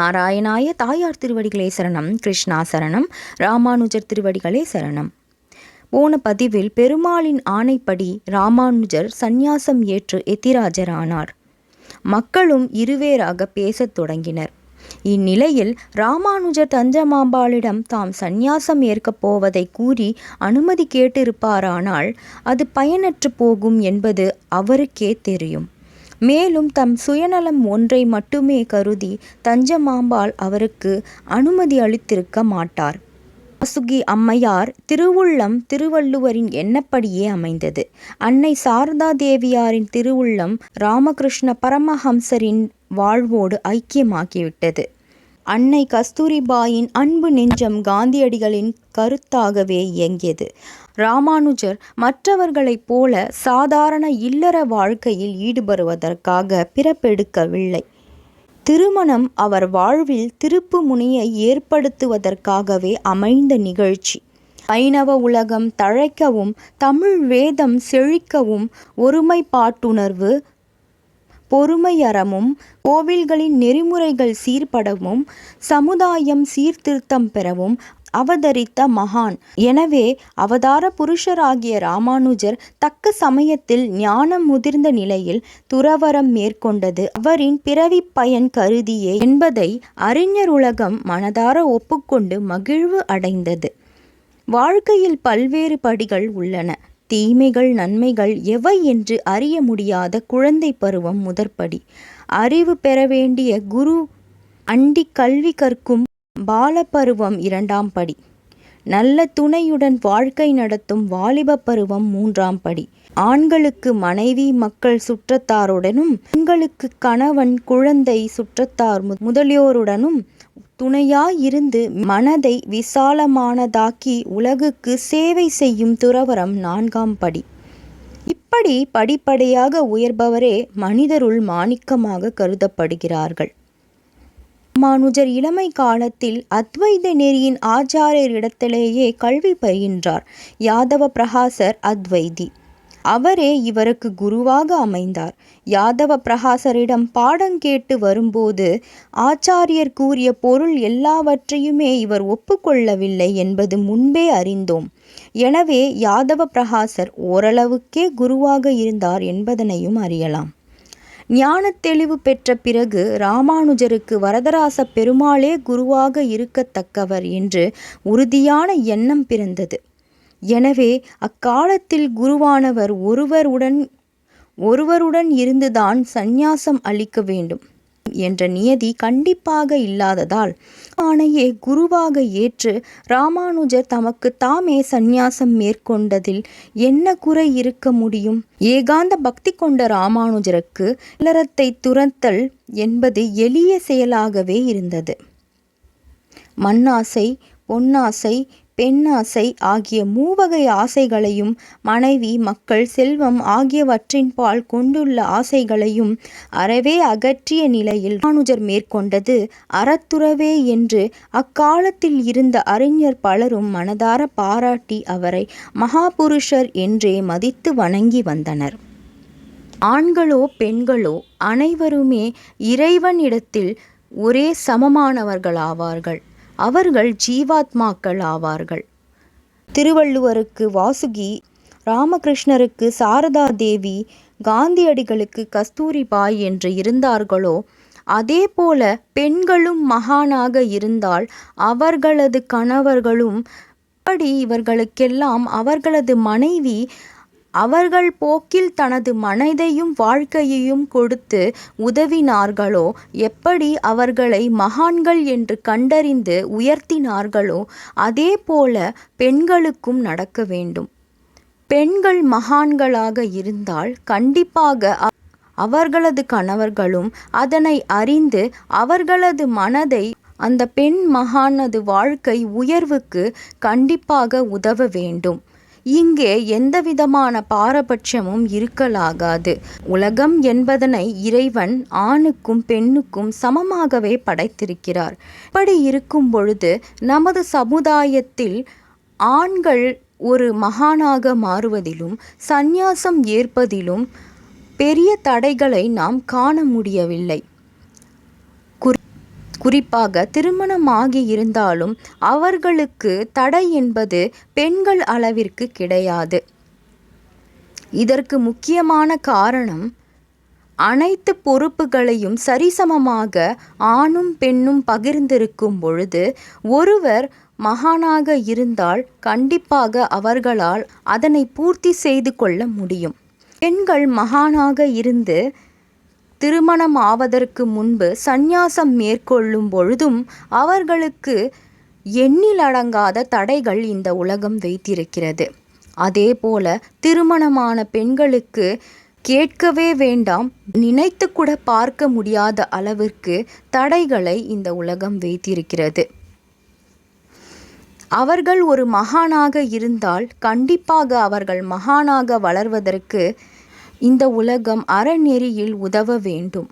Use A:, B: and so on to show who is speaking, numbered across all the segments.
A: நாராயணாய தாயார் திருவடிகளே சரணம் கிருஷ்ணா சரணம் ராமானுஜர் திருவடிகளே சரணம். போன பதிவில் பெருமாளின் ஆணைப்படி ராமானுஜர் சந்நியாசம் ஏற்று எத்திராஜரானார் மக்களும் இருவேறாக பேசத் தொடங்கினர். இந்நிலையில் ராமானுஜர் தஞ்சமாம்பாளிடம் தாம் சந்நியாசம் ஏற்கப் போவதை கூறி அனுமதி கேட்டிருப்பாரானால் அது பயனற்று போகும் என்பது அவருக்கே தெரியும். மேலும் தம் சுயநலம் ஒன்றை மட்டுமே கருதி தஞ்சமாம்பாள் அவருக்கு அனுமதி அளித்திருக்க மாட்டார். வாசுகி அம்மையார் திருவுள்ளம் திருவள்ளுவரின் எண்ணப்படியே அமைந்தது. அன்னை சாரதா தேவியாரின் திருவுள்ளம் ராமகிருஷ்ண பரமஹம்சரின் வாழ்வோடு ஐக்கியமாகிவிட்டது. அன்னை கஸ்தூரிபாயின் அன்பு நெஞ்சம் காந்தியடிகளின் கருத்தாகவே இயங்கியது. ராமானுஜர் மற்றவர்களைப் போல சாதாரண இல்லற வாழ்க்கையில் ஈடுபடுவதற்காக பிறப்பெடுக்கவில்லை. திருமணம் அவர் வாழ்வில் திருப்பு முனையை ஏற்படுத்துவதற்காகவே அமைந்த நிகழ்ச்சி. ஐணவ உலகம் தழைக்கவும் தமிழ் வேதம் செழிக்கவும் ஒருமைப்பாட்டுணர்வு பொறுமையறமும் கோவில்களின் நெறிமுறைகள் சீர்படவும் சமுதாயம் சீர்திருத்தம் பெறவும் அவதரித்த மகான். எனவே அவதார புருஷராகிய ராமானுஜர் தக்க சமயத்தில் ஞானம் முதிர்ந்த நிலையில் துறவரம் மேற்கொண்டது. அவரின் பிறவி பயன் கருதியே என்பதை அறிஞர் உலகம் மனதார ஒப்புக்கொண்டு மகிழ்வு அடைந்தது. வாழ்க்கையில் பல்வேறு படிகள் உள்ளன. தீமைகள் நன்மைகள் எவை என்று அறிய முடியாத குழந்தை பருவம் முதற்படி. அறிவு பெற வேண்டிய குரு அண்டி கல்வி கற்கும் பாலப்பருவம் இரண்டாம் படி. நல்ல துணையுடன் வாழ்க்கை நடத்தும் வாலிப பருவம் மூன்றாம் படி. ஆண்களுக்கு மனைவி மக்கள் சுற்றத்தாருடனும் பெண்களுக்கு கணவன் குழந்தை சுற்றத்தார் முதலியோருடனும் துணையாயிருந்து மனதை விசாலமானதாக்கி உலகுக்கு சேவை செய்யும் துறவரம் நான்காம் படி. இப்படி படிப்படியாக உயர்பவரே மனிதருள் மாணிக்கமாக கருதப்படுகிறார்கள். ராமானுஜர் இளமை காலத்தில் அத்வைத நெறியின் ஆச்சாரியரிடத்திலேயே கல்வி பயின்றார். யாதவ பிரகாசர் அத்வைதி. அவரே இவருக்கு குருவாக அமைந்தார். யாதவ பிரகாசரிடம் பாடம் கேட்டு வரும்போது ஆச்சாரியர் கூறிய பொருள் எல்லாவற்றையுமே இவர் ஒப்புக்கொள்ளவில்லை என்பது முன்பே அறிந்தோம். எனவே யாதவ பிரகாசர் ஓரளவுக்கே குருவாக இருந்தார் என்பதனையும் அறியலாம். ஞான தெளிவு பெற்ற பிறகு ராமானுஜருக்கு வரதராச பெருமாளே குருவாக இருக்கத்தக்கவர் என்று உறுதியான எண்ணம் பிறந்தது. எனவே அக்காலத்தில் குருவானவர் ஒருவருடன் ஒருவருடன் இருந்துதான் சந்நியாசம் அளிக்க வேண்டும் என்ற நியதி கண்டிப்பாக இல்லாததால் ஆணையே குருவாக ஏற்று ராமானுஜர் தமக்கு தாமே சந்நியாசம் மேற்கொண்டதில் என்ன குறை இருக்க முடியும்? ஏகாந்த பக்தி கொண்ட ராமானுஜருக்கு இல்லறத்தை துரத்தல் என்பது எளிய செயலாகவே இருந்தது. மண்ணாசை பொன்னாசை பெண்ணாசை ஆகிய மூவகை ஆசைகளையும் மனைவி மக்கள் செல்வம் ஆகியவற்றின்பால் கொண்டுள்ள ஆசைகளையும் அறவே அகற்றிய நிலையில் ராமானுஜர் மேற்கொண்டது அறத்துறவே என்று அக்காலத்தில் இருந்த அறிஞர் பலரும் மனதார பாராட்டி அவரை மகாபுருஷர் என்றே மதித்து வணங்கி வந்தனர். ஆண்களோ பெண்களோ அனைவருமே இறைவனிடத்தில் ஒரே சமமானவர்களாவார்கள். அவர்கள் ஜீவாத்மாக்கள் ஆவார்கள் திருவள்ளுவருக்கு வாசுகி ராமகிருஷ்ணருக்கு சாரதா தேவி காந்தியடிகளுக்கு கஸ்தூரிபாய் என்று இருந்தார்களோ அதே போல பெண்களும் மகானாக இருந்தால் அவர்களது கணவர்களும் அப்படி இவர்களுக்கெல்லாம் அவர்களது மனைவி அவர்கள் போக்கில் தனது மனதையும் வாழ்க்கையையும் கொடுத்து உதவினார்களோ? எப்படி அவர்களை மகான்கள் என்று கண்டறிந்து உயர்த்தினார்களோ? அதே போல பெண்களுக்கும் நடக்க வேண்டும். பெண்கள் மகான்களாக இருந்தால் கண்டிப்பாக அவர்களது கணவர்களும் அதனை அறிந்து அவர்களது மனதை அந்த பெண் மகானது வாழ்க்கை உயர்வுக்கு கண்டிப்பாக உதவ வேண்டும். இங்கே எந்தவிதமான பாரபட்சமும் இருக்கலாகாது. உலகம் என்பதனை இறைவன் ஆணுக்கும் பெண்ணுக்கும் சமமாகவே படைத்திருக்கிறார். இப்படி இருக்கும் பொழுது நமது சமுதாயத்தில் ஆண்கள் ஒரு மகானாக மாறுவதிலும் சந்நியாசம் ஏற்பதிலும் பெரிய தடைகளை நாம் காண முடியவில்லை. குறிப்பாக திருமணமாகி இருந்தாலும் அவர்களுக்கு தடை என்பது பெண்கள் அளவிற்கு கிடையாது. இதற்கு முக்கியமான காரணம் அனைத்து பொறுப்புகளையும் சரிசமமாக ஆணும் பெண்ணும் பகிர்ந்திருக்கும் பொழுது ஒருவர் மகானாக இருந்தால் கண்டிப்பாக அவர்களால் அதனை பூர்த்தி செய்து கொள்ள முடியும். பெண்கள் மகானாக இருந்து திருமணம் ஆவதற்கு முன்பு சந்நியாசம் மேற்கொள்ளும் பொழுதும் அவர்களுக்கு எண்ணிலடங்காத தடைகள் இந்த உலகம் வைத்திருக்கிறது. அதேபோல திருமணமான பெண்களுக்கு கேட்கவே வேண்டாம் நினைத்து கூட பார்க்க முடியாத அளவிற்கு தடைகளை இந்த உலகம் வைத்திருக்கிறது. அவர்கள் ஒரு மகானாக இருந்தால் கண்டிப்பாக அவர்கள் மகானாக வளர்வதற்கு இந்த உலகம் அறநெறியில் உதவ வேண்டும்.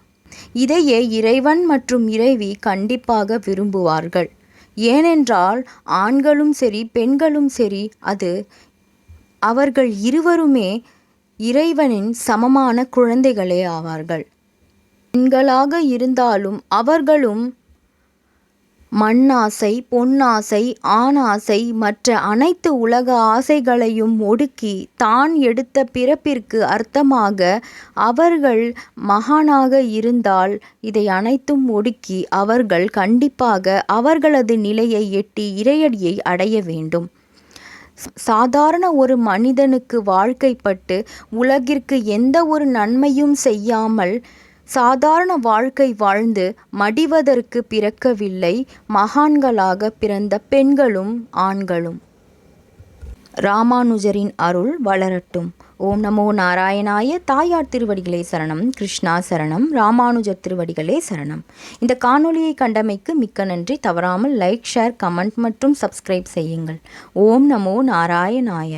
A: இதையே இறைவன் மற்றும் இறைவி கண்டிப்பாக விரும்புவார்கள். ஏனென்றால் ஆண்களும் சரி பெண்களும் சரி அது அவர்கள் இருவருமே இறைவனின் சமமான குழந்தைகளே ஆவார்கள். பெண்களாக இருந்தாலும் அவர்களும் மண்ணாசை பொன்னாசை ஆணாசை மற்ற அனைத்து உலக ஆசைகளையும் ஒடுக்கி தான் எடுத்த பிறப்பிற்கு அர்த்தமாக அவர்கள் மகானாக இருந்தால் இதை அனைத்தும் ஒடுக்கி அவர்கள் கண்டிப்பாக அவர்களது நிலையை எட்டி இறையடியை அடைய வேண்டும். சாதாரண ஒரு மனிதனுக்கு வாழ்க்கைப்பட்டு உலகிற்கு எந்த ஒரு நன்மையும் செய்யாமல் சாதாரண வாழ்க்கை வாழ்ந்து மடிவதற்கு பிறக்கவில்லை மகான்களாக பிறந்த பெண்களும் ஆண்களும். ராமானுஜரின் அருள் வளரட்டும். ஓம் நமோ நாராயணாய தாயார் திருவடிகளே சரணம் கிருஷ்ணா சரணம் ராமானுஜர் திருவடிகளே சரணம். இந்த காணொளியை கண்டமைக்கு மிக்க நன்றி. தவறாமல் லைக் ஷேர் கமெண்ட் மற்றும் சப்ஸ்கிரைப் செய்யுங்கள். ஓம் நமோ நாராயணாய.